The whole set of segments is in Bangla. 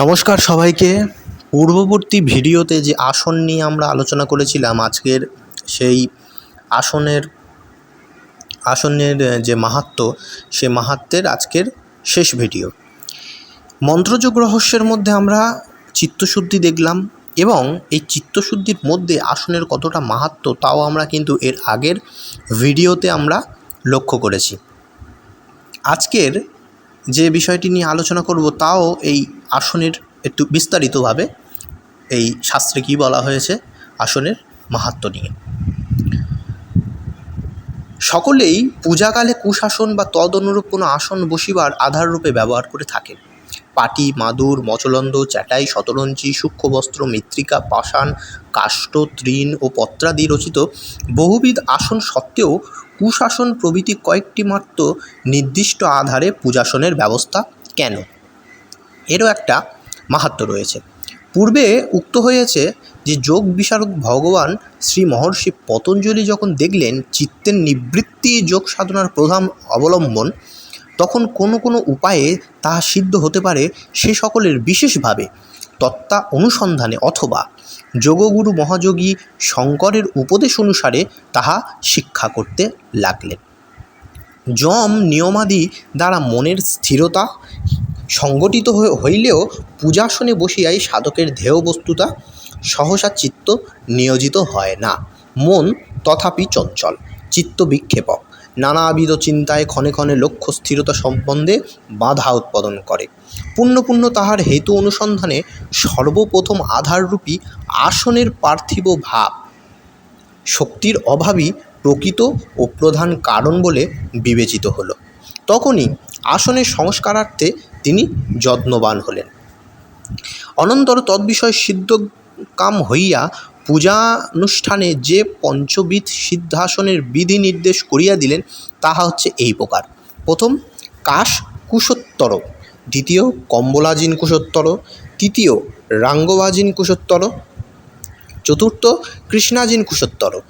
নমস্কার সবাইকে। পূর্ববর্তী ভিডিওতে যে আসন নিয়ে আমরা আলোচনা করেছিলাম, আজকের সেই আসনের আসনের যে মাহাত্ম্য সে মাহাত্মের আজকের শেষ ভিডিও। মন্ত্রযোগ রহস্যের মধ্যে আমরা চিত্তশুদ্ধি দেখলাম এবং এই চিত্তশুদ্ধির মধ্যে আসনের কতটা মাহাত্ম্য তাও আমরা কিন্তু এর আগের ভিডিওতে আমরা লক্ষ্য করেছি। আজকের যে বিষয়টি নিয়ে আলোচনা করব তাও এই আসনের একটু বিস্তারিতভাবে এই শাস্ত্রে কী বলা হয়েছে, আসনের মাহাত্ম্য নিয়ে। সকলেই পূজাকালে কুশাসন বা তদ অনুরূপ কোনো আসন বসিবার আধাররূপে ব্যবহার করে থাকেন। পাটি, মাদুর মচলন্দ চ্যাটাই শতরঞ্চি সূক্ষ্মবস্ত্র মৃত্তিকা, পাষাণ, কাষ্ঠ, তৃণ ও পত্রাদি রচিত বহুবিধ আসন সত্ত্বেও কুশাসন প্রভৃতি কয়েকটি মাত্র নির্দিষ্ট আধারে পূজাসনের ব্যবস্থা কেন? এরও একটা মাহাত্ম্য রয়েছে। পূর্বে উক্ত হয়েছে যে যোগ বিশারদ ভগবান শ্রী মহর্ষি পতঞ্জলি যখন দেখলেন চিত্তের নিবৃত্তি যোগ সাধনার প্রধান অবলম্বন, তখন কোনো কোনো উপায়ে তাহা সিদ্ধ হতে পারে সে সকলের বিশেষভাবে, তত্ত্বা অনুসন্ধানে অথবা যোগগুরু মহাযোগী শঙ্করের উপদেশ অনুসারে তাহা শিক্ষা করতে লাগলেন। যম নিয়মাদি দ্বারা মনের স্থিরতা সংগঠিত হইলেও পূজাসনে বসিয়াই সাধকের ধ্যেয় বস্তুতা সহসা চিত্ত নিয়োজিত হয় না। মন তথাপি চঞ্চল, চিত্ত বিক্ষেপক। নানাবিধ চিন্তায় ক্ষণে ক্ষণে লক্ষ্য স্থিরতা সম্বন্ধে বাধা উৎপাদন করে। পুণ্য তাহার হেতু অনুসন্ধানে সর্বপ্রথম আধাররূপী আসনের পার্থিব ভাব, শক্তির অভাবই প্রকৃত ও প্রধান কারণ বলে বিবেচিত হলো। তখনই আসনের সংস্কারার্থে তিনি যত্নবান হলেন। অনন্তর তদ্বিষয় সিদ্ধকাম হইয়া পূজানুষ্ঠানে যে পঞ্চবিধ সিদ্ধাসনের বিধি নির্দেশ করিয়া দিলেন, তাহা হচ্ছে এই প্রকার। প্রথম, কাশ কুশোত্তর। দ্বিতীয়, কম্বলাজিন কুশোত্তর। তৃতীয় রাঙ্গবাজিন কুশোত্তর। চতুর্থ, কৃষ্ণাজিন কুশোত্তর।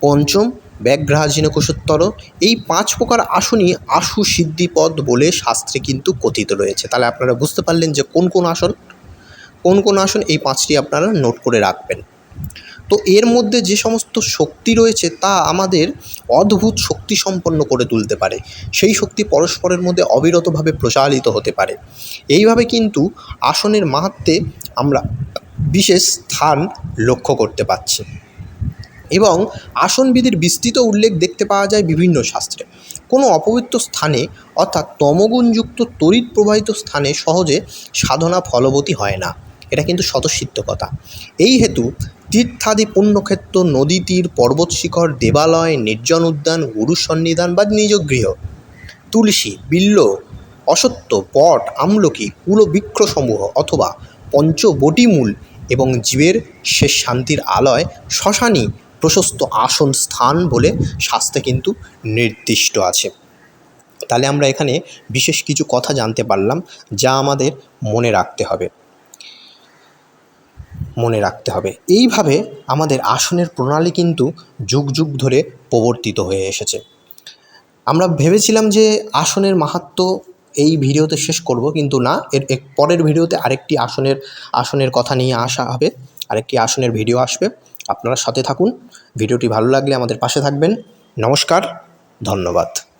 পঞ্চম ব্যাঘ্রাজিন কুশোত্তর এই পাঁচ প্রকার আসনই আশু সিদ্ধিপদ বলে শাস্ত্রে কিন্তু কথিত রয়েছে। তাহলে আপনারা বুঝতে পারলেন যে কোন কোন আসন? কোন কোন আসন এই পাঁচটি আপনারা নোট করে রাখবেন। তো এর মধ্যে যে সমস্ত শক্তি রয়েছে তা আমাদের অদ্ভুত শক্তি সম্পন্ন করে তুলতে পারে। সেই শক্তি পরস্পরের মধ্যে অবিরতভাবে প্রচারিত হতে পারে। এইভাবে কিন্তু আসনের মাহাত্মে আমরা বিশেষ স্থান লক্ষ্য করতে পারছি। এবং আসনবিধির বিস্তৃত উল্লেখ দেখতে পাওয়া যায় বিভিন্ন শাস্ত্রে। কোনো অপবিত্র স্থানে অর্থাৎ তমগুণযুক্ত তড়িৎ প্রবাহিত স্থানে সহজে সাধনা ফলবতী হয় না। এটা কিন্তু স্বতঃসিদ্ধ কথা। এই হেতু তীর্থাদি পুণ্যক্ষেত্র, নদী তীর, পর্বত শিখর, দেবালয়, নির্জন উদ্যান, গুরু সন্নিধান বা নিজ গৃহ। তুলসী, বিল্ল, অসত্য, পট, আমলকি কুলবৃক্ষসমূহ অথবা পঞ্চবটিমূল এবং জীবের শেষ শান্তির আলয়, শ্মশানই প্রশস্ত আসন স্থান বলে শাস্ত্রে কিন্তু নির্দিষ্ট আছে। তাহলে আমরা এখানে বিশেষ কিছু কথা জানতে পারলাম যা আমাদের মনে রাখতে হবে। মনে রাখতে হবে। এইভাবে আমাদের আসনের প্রণালী কিন্তু যুগ যুগ ধরে প্রবর্তিত হয়ে এসেছে। আমরা ভেবেছিলাম যে আসনের মাহাত্ম্য এই ভিডিওতে শেষ করব কিন্তু না, এর পরের ভিডিওতে আরেকটি আসনের আসনের কথা নিয়ে আসা হবে। আরেকটি আসনের ভিডিও আসবে। আপনারা সাথে থাকুন। ভিডিওটি ভালো লাগলে আমাদের পাশে থাকবেন। নমস্কার, ধন্যবাদ।